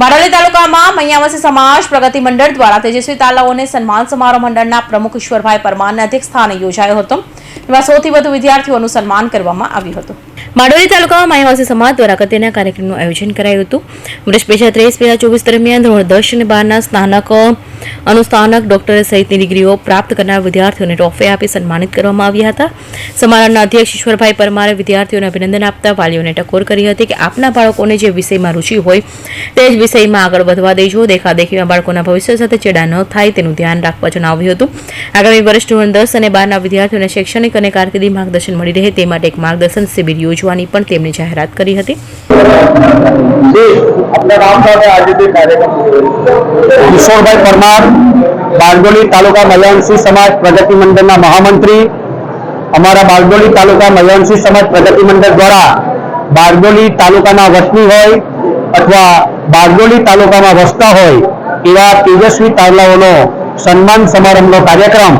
બારડોલી તાલુકામાં મૈયાવાસી સમાજ પ્રગતિ મંડળ દ્વારા તેજસ્વી તાલાઓને સન્માન સમારોહ મંડળના પ્રમુખ ઈશ્વરભાઈ પરમારના અધ્યક્ષ સ્થાને યોજાયો હતો. એમાં સૌથી વધુ વિદ્યાર્થીઓનું સન્માન કરવામાં આવ્યું હતું. બારડોલી તાલુકામાં માયાવાસી સમાજ દ્વારા અગત્યના કાર્યક્રમનું આયોજન કરાયું હતું. વર્ષ ત્રેવીસ બે ચોવીસ દરમિયાન ધોરણ દસ અને બારના સ્નાનક અનુસ્નાતક ડોક્ટર સહિતની ડિગ્રીઓ પ્રાપ્ત કરનાર વિદ્યાર્થીઓને ટ્રોફી આપી સન્માનિત કરવામાં આવ્યા હતા. સમારોહના અધ્યક્ષ ઈશ્વરભાઈ પરમારે વિદ્યાર્થીઓને અભિનંદન આપતા વાલીઓને ટકોર કરી હતી કે આપના બાળકોને જે વિષયમાં રુચિ હોય તે જ વિષયમાં આગળ વધવા દેજો. દેખાદેખીમાં બાળકોના ભવિષ્ય સાથે ચેડા ન થાય તેનું ધ્યાન રાખવા જણાવ્યું હતું. આગામી વર્ષ ધોરણ દસ અને બારના વિદ્યાર્થીઓને શૈક્ષણિક અને કારકિર્દી માર્ગદર્શન મળી રહે તે માટે એક માર્ગદર્શન શિબિર યોજવાની પણ તેમણે જાહેરાત કરી હતી. કિશોરભાઈ પરમાર બારડોલી તાલુકા મલયાણસી સમાજ પ્રગતિ મંડળના મહામંત્રી. અમારા બારડોલી તાલુકા મલયાણસી સમાજ પ્રગતિ મંડળ દ્વારા બારડોલી તાલુકાના વતની હોય અથવા બારડોલી તાલુકામાં વસતા હોય એવા તેજસ્વી તારલાઓનો સન્માન સમારંભનો કાર્યક્રમ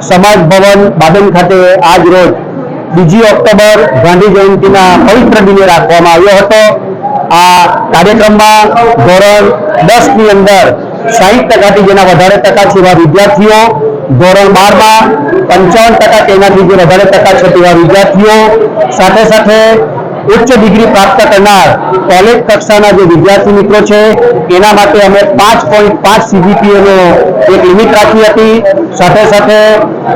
સમાજ ભવન બાદન ખાતે આજ રોજ બીજી ઓક્ટોબર ગાંધી જયંતિના પવિત્ર દિને રાખવામાં આવ્યો હતો. આ કાર્યક્રમમાં ધોરણ દસની અંદર સાહીઠ ટકાથી જેના વધારે ટકા છે એવા વિદ્યાર્થીઓ, ધોરણ બારમાં પંચાવન ટકા તેનાથી જે વધારે ટકા છે તેવા વિદ્યાર્થીઓ, સાથે સાથે ઉચ્ચ ડિગ્રી પ્રાપ્ત કરનાર કોલેજ કક્ષાના જે વિદ્યાર્થી મિત્રો છે, એના માટે અમે પાંચ પોઈન્ટ પાંચ સીજીપીએનો એક લિમિટ રાખી હતી. સાથે સાથે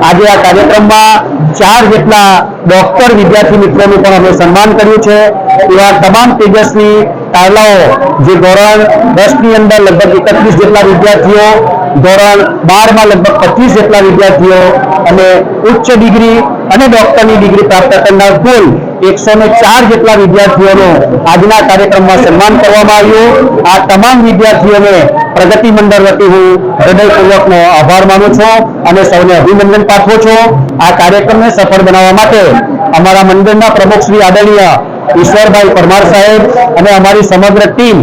આજે આ કાર્યક્રમમાં ચાર જેટલા ડોક્ટર વિદ્યાર્થી મિત્રોનું પણ અમે સન્માન કર્યું છે. એવા તમામ તેજસ્વી તારલાઓ જે ધોરણ દસની અંદર લગભગ એકત્રીસ જેટલા વિદ્યાર્થીઓ, ધોરણ બારમાં લગભગ પચીસ જેટલા વિદ્યાર્થીઓ અને ઉચ્ચ ડિગ્રી અને ડોક્ટરની ડિગ્રી પ્રાપ્ત કરનાર કુલ એકસો ને ચાર જેટલા વિદ્યાર્થીઓનું આજના કાર્યક્રમમાં સન્માન કરવામાં આવ્યું. આ તમામ વિદ્યાર્થીઓને પ્રગતિ મંડળ વતી હું હૃદયપૂર્વકનો આભાર માનું છું અને સૌને અભિનંદન પાઠવું છું. આ કાર્યક્રમને સફળ બનાવવા માટે અમારા મંડળના પ્રમુખ શ્રી આદરણીય ઈશ્વરભાઈ પરમાર સાહેબ અને અમારી સમગ્ર ટીમ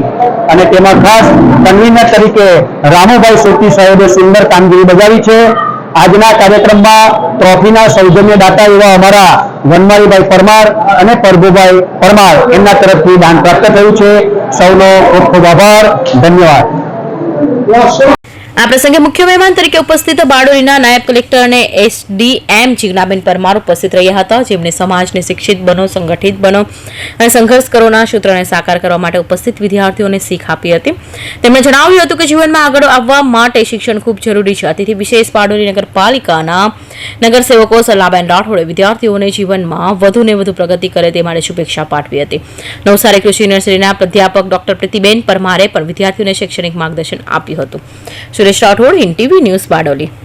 અને તેમાં ખાસ કન્વીનર તરીકે રામુભાઈ સોટી સાહેબે સુંદર કામગીરી બજાવી છે. આજના કાર્યક્રમમાં ટ્રોફીના સૌજન્ય દાતા એવા અમારા વનમાળીભાઈ પરમાર અને પરભુભાઈ પરમાર એમના તરફથી દાન પ્રાપ્ત થયું છે. સૌનો ખૂબ ખૂબ આભાર. ધન્યવાદ. આ પ્રસંગે મુખ્ય મહેમાન તરીકે ઉપસ્થિત બારડોલીના નાયબ કલેક્ટર અને એસડીએમ જીજ્ઞાબેન પરમાર ઉપસ્થિત રહ્યા હતા. જેમણે સમાજને શિક્ષિત બનો, સંગઠિત બનો અને સંઘર્ષ કરોના સૂત્રને સાકાર કરવા માટે ઉપસ્થિત વિદ્યાર્થીઓને શીખ આપી હતી. તેમણે જણાવ્યું હતું કે જીવનમાં આગળ આવવા માટે શિક્ષણ ખૂબ જરૂરી છે. તેથી વિશેષ બારડોલી નગરપાલિકાના નગરસેવકો સલાબેન રાઠોડે વિદ્યાર્થીઓને જીવનમાં વધુને વધુ પ્રગતિ કરે તે માટે શુભેચ્છા પાઠવી હતી. નવસારી કૃષિ યુનિવર્સિટીના પ્રાધ્યાપક ડોક્ટર પ્રીતિબેન પરમારે પણ વિદ્યાર્થીઓને શૈક્ષણિક માર્ગદર્શન આપ્યું હતું. Suresh Rathod Hind TV news Bardoli.